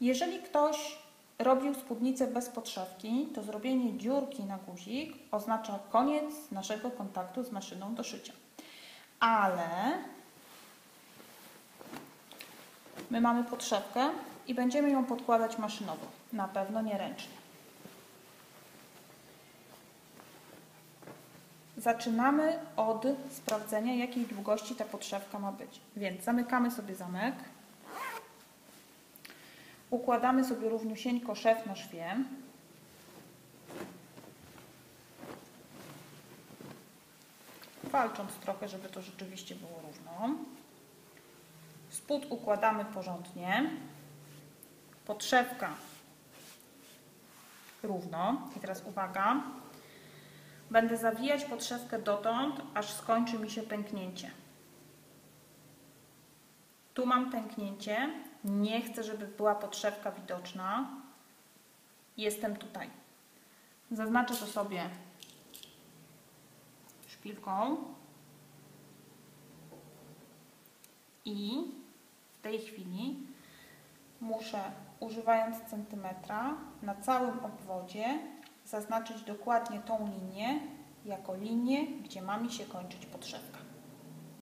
Jeżeli ktoś robił spódnicę bez podszewki, to zrobienie dziurki na guzik oznacza koniec naszego kontaktu z maszyną do szycia. Ale my mamy podszewkę i będziemy ją podkładać maszynowo, na pewno nie ręcznie. Zaczynamy od sprawdzenia, jakiej długości ta podszewka ma być. Więc zamykamy sobie zamek. Układamy sobie równiusieńko szef na szwie. Walcząc trochę, żeby to rzeczywiście było równo. Spód układamy porządnie. Podszewka równo. I teraz uwaga. Będę zawijać podszewkę dotąd, aż skończy mi się pęknięcie. Tu mam pęknięcie. Nie chcę, żeby była podszewka widoczna. Jestem tutaj. Zaznaczę to sobie szpilką. I w tej chwili muszę, używając centymetra, na całym obwodzie zaznaczyć dokładnie tą linię jako linię, gdzie ma mi się kończyć podszewka.